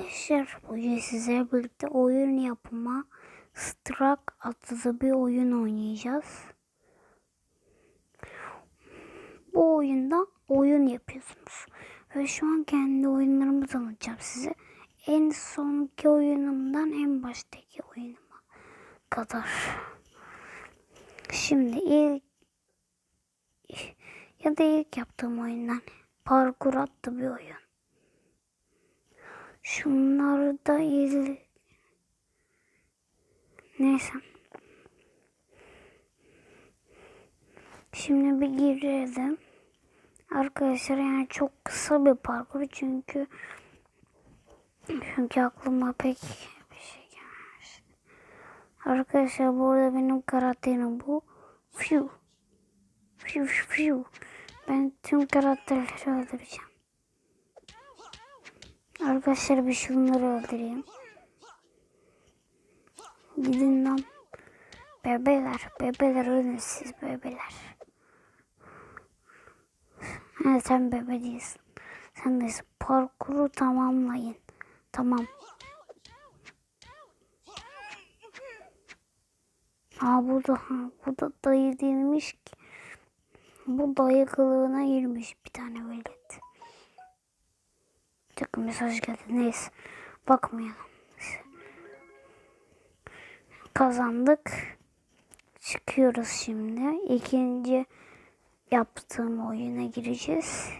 Arkadaşlar bugün sizlerle birlikte oyun yapma Struck adlı bir oyun oynayacağız. Bu oyunda oyun yapıyorsunuz. Ve şu an kendi oyunlarımı tanıtacağım size. En sonki oyunumdan en baştaki oyunuma kadar. Şimdi ilk ya da ilk yaptığım oyundan parkur adlı bir oyun. Şunları da il... Neyse. Şimdi bir girelim. Arkadaşlar yani çok kısa bir parkur çünkü çünkü aklıma pek bir şey gelmemiş. Arkadaşlar bu arada benim karakterim bu. Fiu. Fiu fiu. Ben tüm karakterleri öldüreceğim. Arkadaşlar bir şunları öldüreyim. Gidin lan. Bebeler, bebeler ölün siz bebeler. Ha, sen bebe değilsin. Sen de parkuru tamamlayın. Tamam. Aa bu da, ha, bu da dayı değilmiş ki. Bu dayı kılığına girmiş bir tane velet. Takım mesaj geldi. Neyse. Bakmayalım. Kazandık. Çıkıyoruz şimdi. İkinci yaptığım oyuna gireceğiz.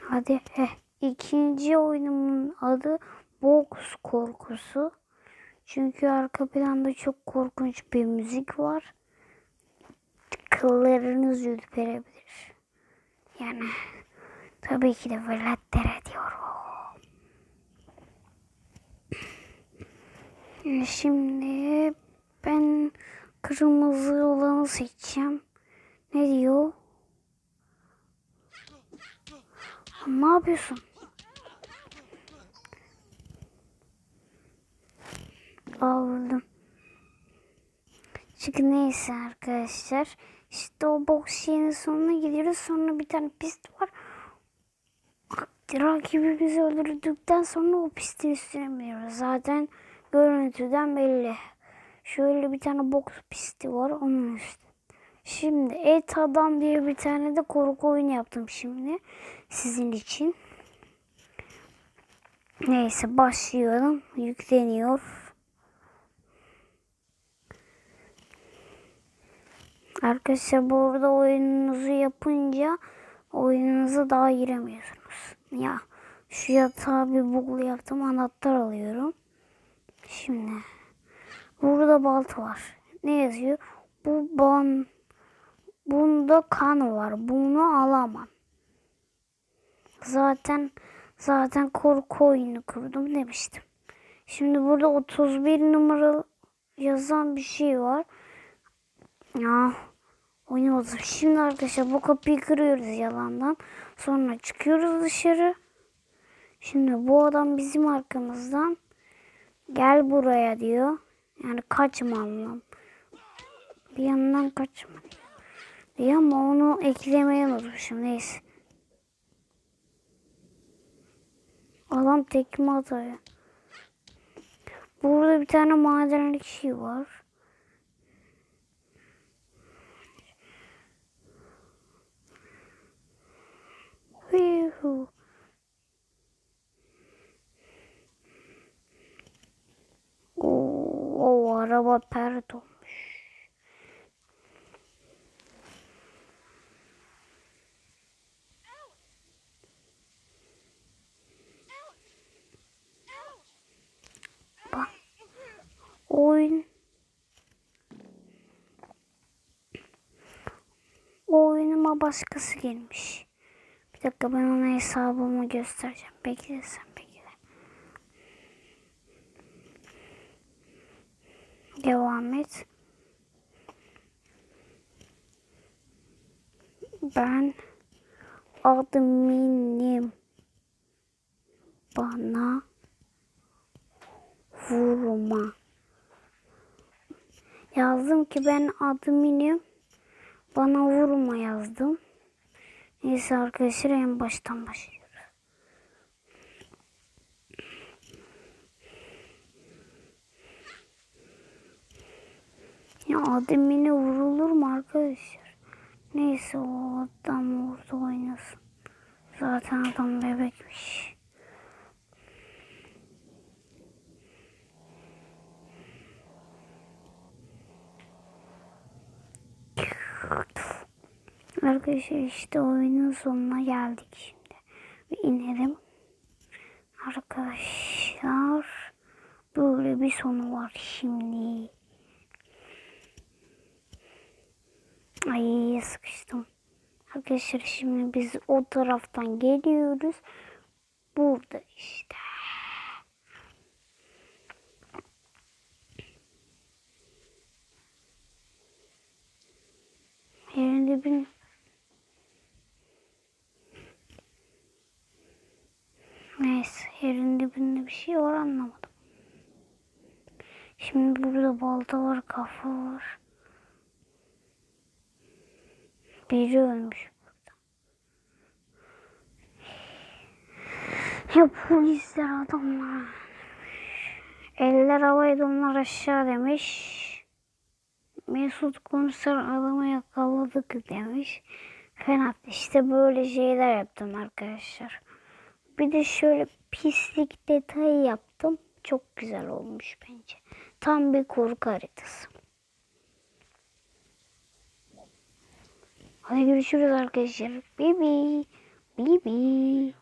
Hadi. Heh. İkinci oyunumun adı Box Korkusu. Çünkü arka planda çok korkunç bir müzik var. Kıllarınız ürperebilir. Yani tabii ki de veletlere diyorum. Şimdi ben kırmızı olanı seçeceğim. Ne diyor? Ne yapıyorsun? Aldım. Çünkü neyse arkadaşlar. İşte o boks yerinin sonuna gidiyoruz. Sonra bir tane pist var. Rakibimizi öldürdükten sonra o pistin üstüne biniyoruz. Zaten görüntüden belli. Şöyle bir tane boks pisti var. Onun üstü. Şimdi Et Adam diye bir tane de korku oyunu yaptım şimdi. Sizin için. Neyse başlayalım. Yükleniyor. Arkadaşlar bu arada oyununuzu yapınca oyununuza daha giremiyorsunuz. Ya şu yatağı bir buglu yaptım anahtar alıyorum. Şimdi burada balta var. Ne yazıyor? Bu ban bunda kan var. Bunu alamam. Zaten zaten korku oyunu kurdum demiştim. Şimdi burada 31 numaralı yazan bir şey var. Ya oynamadım. Şimdi arkadaşlar bu kapıyı kırıyoruz yalandan. Sonra çıkıyoruz dışarı. Şimdi bu adam bizim arkamızdan gel buraya diyor. Yani kaçma anlam. Bir yandan kaçma diyor ama onu eklemeyi unutmuşum. Neyse. Adam tekme atıyor. Burada bir tane madenlik şey var. Oo, o araba pert olmuş. Bak. Oyun. O oyunuma başkası gelmiş. Bir dakika ben ona hesabımı göstereceğim. Bekle sen bekle. Devam et. Ben adminim. Bana vurma. Yazdım ki ben adminim. Bana vurma yazdım. Neyse arkadaşlar en baştan başlıyoruz. Ya adam yine vurulur mu arkadaşlar? Neyse o adam orada oynasın. Zaten adam bebekmiş. Arkadaşlar işte oyunun sonuna geldik şimdi. Bir inelim. Arkadaşlar böyle bir sonu var şimdi. Ay sıkıştım. Arkadaşlar şimdi biz o taraftan geliyoruz. Burada işte. Yerin dibine. Neyse yerin dibinde bir şey var anlamadım. Şimdi burada balta var, kafa var. Biri ölmüş burada. Ya polisler adamlar. Eller havaydı onlar aşağı demiş. Mesut komiser adamı yakaladık demiş. Fena işte böyle şeyler yaptım arkadaşlar. Bir de şöyle pislik detayı yaptım. Çok güzel olmuş bence. Tam bir korku haritası. Hadi görüşürüz arkadaşlar. Bibi. Bibi.